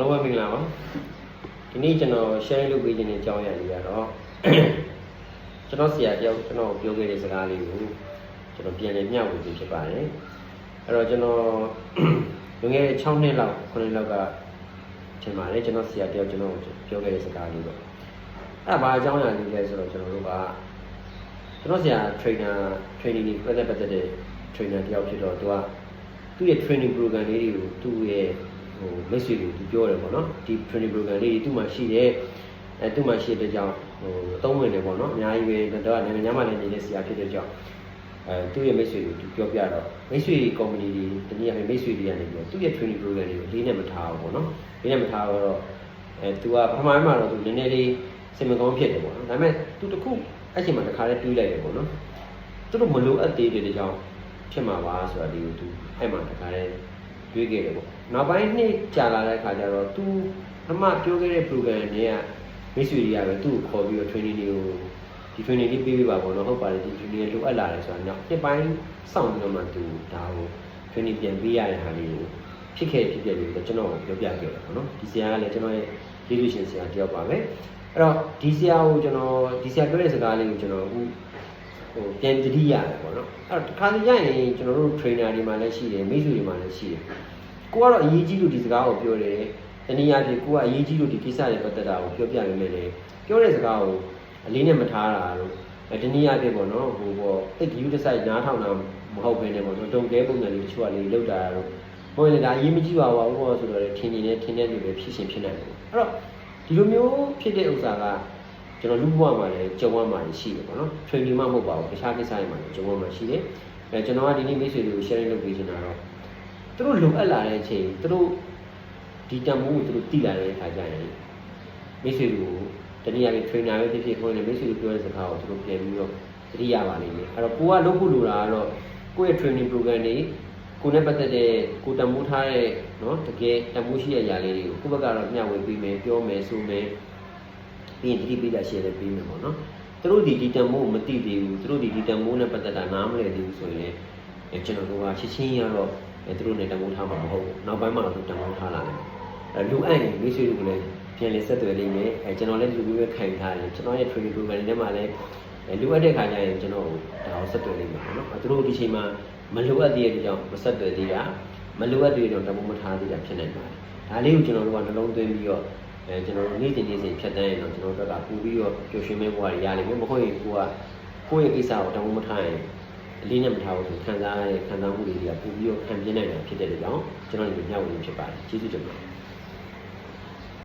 အားလုံးပဲမင်္ဂလာပါဒီနေ့ကျွန်တော် share လုပ်ပေးခြင်းတဲ့အကြောင်းအရာလေးကတော့ကျွန်တော်ဆရာတယောက်ကျွန်တော်ပြောခဲ့တဲ့စကားလေးကိုကျွန်တော်ပြန်လည်မျှဝေခြင်းဖြစ်ပါတယ်အဲ့တော့ကျွန်တော်လွန်ခဲ့တဲ့6နှစ်လောက်9နှစ်လောက်ကထင်ပါတယ်ကျွန်တော်ဆရာတယောက်ကျွန်တော်ပြောခဲ့တဲ့စကားလေးပေါ့အဲ့ဒါဘာအကြောင်းအရာလေးလဲဆိုတော့ကျွန်တော်တို့ကကျွန်တော်ဆရာ trainer training တွေပတ်သက်ပတ်သက်တဲ့ trainer တယောက်ဖြစ်တော့သူကသူ့ရဲ့ training program လေးတွေကိုသူ့ရဲ့ ဟိုမိတ်ဆွေတွေကိုသူပြောတယ်ပေါ့နော်ဒီ training program လေးတွေသူ့မှာရှိတယ်အဲသူ့မှာရှိတဲ့ကြောင့်ဟိုအသုံးဝင်တယ်ပေါ့နော်အများကြီးပဲတော့နိုင်ငံခြားမှာလည်းနေတဲ့ဆရာဖြစ်တဲ့ကြောင့်အဲသူ့ရဲ့မိတ်ဆွေတွေကိုသူပြောပြတော့မိတ်ဆွေ company တွေတနည်းအားဖြင့်မိတ်ဆွေတွေကနေပြီးတော့သူ့ရဲ့ training program တွေကိုလေးနဲ့မထားဘူးပေါ့နော်လေးနဲ့မထားတော့အဲသူကပထမပိုင်းမှာတော့သူနည်းနည်းလေးစင်မကောင်းဖြစ်တယ်ပေါ့နော်ဒါပေမဲ့သူတခုအဲ့ချိန်မှာတစ်ခါလေးတွေးလိုက်တယ်ပေါ့နော်သူတို့မလိုအပ်သေးတဲ့ကြောင့်ဖြစ်မှာပါဆိုတာဒီကိုသူအဲ့မှာတစ်ခါလေး တွေးခဲ့တယ်ပေါ့နောက်ပိုင်းနှစ်ကြာလာတဲ့အခါကျတော့သူပထမပြောခဲ့တဲ့ program တွေကမိတ်ဆွေတွေကပဲသူ့ကိုခေါ်ပြီးတော့ training တွေကိုဒီ training လေးပေးပေးပါပေါ့နော်ဟုတ်ပါတယ်ဒီ training လိုအပ်လာတယ်ဆိုတာညောင်းနှစ်ပိုင်းစောင့်ပြီးတော့မှသူဒါကို training ပြန်ပေးရတဲ့ဟာလေးကိုဖြစ်ခဲ့ဖြစ်ခဲ့လို့ကျွန်တော်ပြောပြခဲ့တယ်ပေါ့နော်ဒီဆရာကလည်းကျွန်တော်ရဲ့ကျေးဇူးရှင်ဆရာတယောက်ပါပဲအဲ့တော့ဒီဆရာကိုကျွန်တော်ဒီဆရာပြောတဲ့စကားလေးကိုကျွန်တော်အခု ဟိုပြန်တတိရတယ်ပေါ့နော်အဲ့တော့တစ်ခါတည်းရရင်ကျွန်တော်တို့ trainer တွေမှာလည်းရှိတယ်မိတ်ဆွေတွေမှာလည်းရှိတယ်ကိုကတော့အရေးကြီးလို့ဒီစကားကိုပြောတယ်တနည်းအားဖြင့်ကိုကအရေးကြီးလို့ဒီကိစ္စတွေပတ်သက်တာကိုပြောပြရမယ်လေပြောတဲ့စကားကိုအလေးနဲ့မထားတာလို့အဲတနည်းအားဖြင့်ပေါ့နော်ဟိုပေါ့အဲ့ဒီ user site နားထောင်တာမဟုတ်ဘဲနဲ့ပေါ့နော်တုံကဲပုံစံလေးတချို့ကလေးလောက်တာတော့ဟိုလေဒါအရေးမကြီးပါဘူးပေါ့ဆိုတော့ထင်နေတယ်ထင်တဲ့လူပဲဖြစ်ရှင်ဖြစ်နိုင်တယ်အဲ့တော့ဒီလိုမျိုးဖြစ်တဲ့ဥစ္စာက ကျွန်တော်လူဘဝမှာလည်းကြုံရမှာရှိတယ်ပေါ့နော် training မှမဟုတ်ပါဘူးတခြားကိစ္စတွေမှာလည်းကြုံရမှာရှိတယ်အဲကျွန်တော်ကဒီနေ့မိတ်ဆွေတွေကို sharing လုပ်ပေးချင်တာတော့သူတို့လိုအပ်လာတဲ့အချိန်သူတို့ဒီတံမိုးကိုသူတို့တည်လာတဲ့အခါကျရင်မိတ်ဆွေတွေကိုတနည်းအားဖြင့် trainer ပဲဖြစ်ဖြစ်ခေါင်းနဲ့မိတ်ဆွေတွေပြောတဲ့စကားကိုသူတို့ပြန်ပြီးတော့သတိရပါလိမ့်မယ်အဲ့တော့ကိုကလုပ်ဖို့လိုတာကတော့ကိုယ့်ရဲ့ training program တွေကိုနဲ့ပတ်သက်တဲ့ကိုတံမိုးထားတဲ့เนาะတကယ်တံမိုးရှိတဲ့အရာလေးတွေကိုကိုယ့်ဘက်ကတော့မျှဝေပေးမယ်ပြောမယ်ဆိုမယ် ပြီးရင်တတိပိတာရှယ်လည်းပေးမယ်ပေါ့နော်သူတို့ဒီဒီတံမိုးကိုမသိသေးဘူးသူတို့ဒီဒီတံမိုးနဲ့ပတ်သက်တာနားမလည်သေးဘူးဆိုရင်အဲကျွန်တော်တို့ကချက်ချင်းရတော့အဲသူတို့နဲ့တံမိုးထားမှာမဟုတ်ဘူးနောက်ပိုင်းမှာတော့သူတံမိုးထားလာတယ်အဲလူအပ်ရင်မိတ်ဆွေတွေကလည်းပြန်လည်ဆက်သွယ်လိမ့်မယ်အဲကျွန်တော်လည်းလူမျိုးပဲခံထားတယ်ကျွန်တော်ရဲ့ training program တွေထဲမှာလည်းအဲလိုအပ်တဲ့ခါကျရင်ကျွန်တော်ဒါကိုဆက်သွယ်လိမ့်မယ်ပေါ့နော်အဲသူတို့ဒီချိန်မှာမလိုအပ်သေးတဲ့ကြောင့်မဆက်သွယ်သေးတာမလိုအပ်သေးတဲ့ကြောင့်တံမိုးမထားသေးတာဖြစ်နိုင်ပါတယ်ဒါလေးကိုကျွန်တော်တို့ကနှလုံးသွင်းပြီးတော့ အဲကျွန်တော်တို့နေ့စဉ်နေ့စဉ်ဖြတ်တန်းရင်တော့ကျွန်တော်တို့ကပူပြီးတော့ပျော်ရွှင်မဲ့ဘဝတွေရလိမ့်မယ်မဟုတ်ရင်ကိုကကိုယ့်ရဲ့ကိစ္စကိုတံမိုးမထားရင်အလေးနဲ့မထားဘူးဆိုခံစားရတဲ့ခံစားမှုတွေကပူပြီးတော့ခံပြင်းနိုင်တာဖြစ်တဲ့ကြောင့်ကျွန်တော်တို့ညှောက်ဝင်ဖြစ်ပါတယ်ကျေးဇူးတင်ပါတယ်